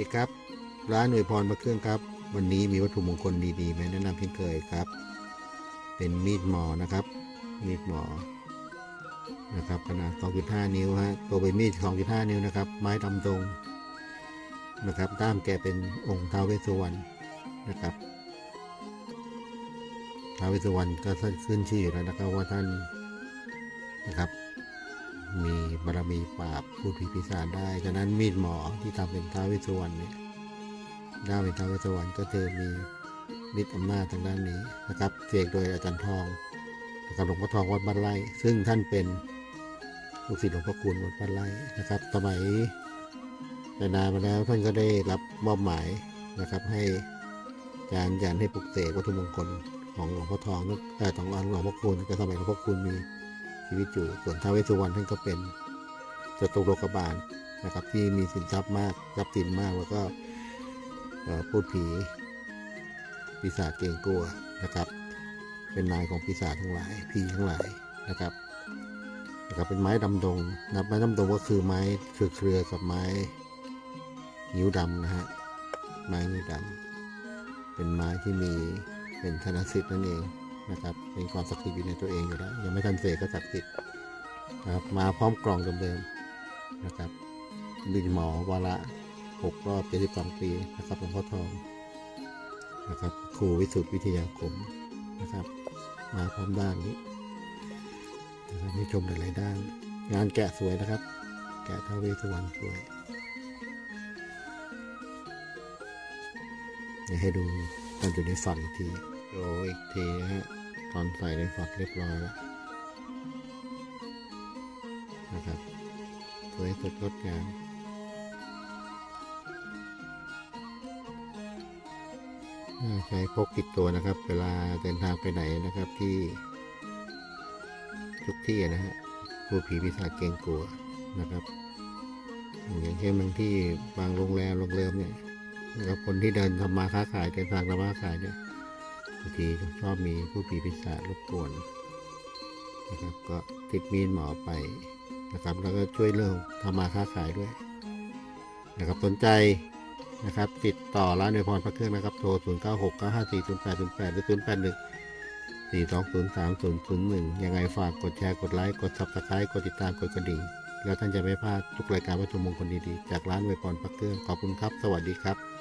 ดีครับ ร้านอวยพรพระเครื่องครับ วันนี้มีวัตถุมงคลดีๆมาแนะนำเช่นเคยครับ เป็นมีดหมอนะครับ มีดหมอนะครับขนาด 2.5 นิ้วฮะตัวเป็นมีด 2.5 นิ้วนะครับ ไม้ดำตรงนะครับด้ามแกเป็นองค์ท้าวเวสสุวรรณนะครับท้าวเวสสุวรรณก็ขึ้นชื่ออยู่แล้วนะครับว่าท่านนะครับ มีบารมีปราบพูดผีปีศาจได้ฉะนั้นมีดหมอที่ทำเป็นท้าวเวสสุวรรณเนี่ยด้ามเป็นท้าวเวสสุวรรณก็จะมีฤทธิ์อำนาจทางด้านนี้นะครับเสกโดยอาจารย์ทองนะครับหลวงพ่อทองวัดบ้านไร่ ซึ่งท่านเป็นลูกศิษย์หลวงพ่อคูณวัดบ้านไร่นะครับ สมัยแต่นานมาแล้วท่านก็ได้รับมอบหมายนะครับให้อาจารย์ยันให้ปลุกเสกวัตถุมงคลของหลวงพ่อทองแต่อของหลวงพ่อคูณก็สมัยหลวงพ่อคูณมี ชีวิตอยู่ ส่วนท้าวเวสสุวรรณท่านก็เป็นจตุโลกบาลนะครับ ที่มีสินทรัพย์มากทรัพย์สินมากแล้วก็พูดผีปีศาจเกรงกลัวนะครับ เป็นนายของปีศาจทั้งหลายผีทั้งหลายนะครับนะครับเป็นไม้ดำดงนับไม้ดำดงก็คือไม้คือเครือกับไม้นิ้วดำนะฮะไม้นิ้วดำเป็นไม้ที่มีเป็นธนสิทธิ์นั่นเอง นะครับเป็นความศักดิ์สิทธิ์อยู่ในตัวเองอยู่แล้วยังไม่ทันเสกก็ศักดิ์สิทธิ์นะครับมาพร้อมกล่องเดิมๆนะครับบินหมอวาระหกรอบเจ็ดสิบสองปีนะครับหลวงพ่อทองนะครับครูวิสุทธิวิทยาคมนะครับ มาพร้อมด้านนี้นะครับให้ชมหลายๆด้าน งานแกะสวยนะครับ แกะท้าวเวสสุวรรณสวยเดี๋ยวให้ดูตอนอยู่ในฝักอีกทีโชว์อีกทีนะฮะ ตอนใส่ในฝักเรียบร้อยแล้วนะครับสวยสดงดงามใช้พกติดตัวนะครับ เวลาเดินทางไปไหนนะครับที่ ทุกที่นะฮะผู้ผีปีศาจเกรงกลัวนะครับ อย่างเช่นบางที่บางโรงแรมโรงแรมเนี่ยนะครับคนที่เดินทำมาค้าขายเดินทางทำมาค้าขายเนี่ย บางทีชอบมีผู้ผีปีศาจรบกวนนะครับ ก็ติดมีดหมอไปนะครับ แล้วก็ช่วยเรื่องทำมาค้าขายด้วย นะครับสนใจนะครับ ติดต่อร้านในพรพระเครื่องนะครับ โทร 0 9 6 9 5 4 0 8 0 8หรือ0 8 1 4 2 0 3 0 0 1 ยังไงฝากกดแชร์ กดไลค์ กด subscribe กดติดตาม กดกระดิ่ง แล้วท่านจะไม่พลาดทุกรายการวัตถุมงคลดีๆ จากร้านไวพรพระเครื่อง ขอบคุณครับ สวัสดีครับ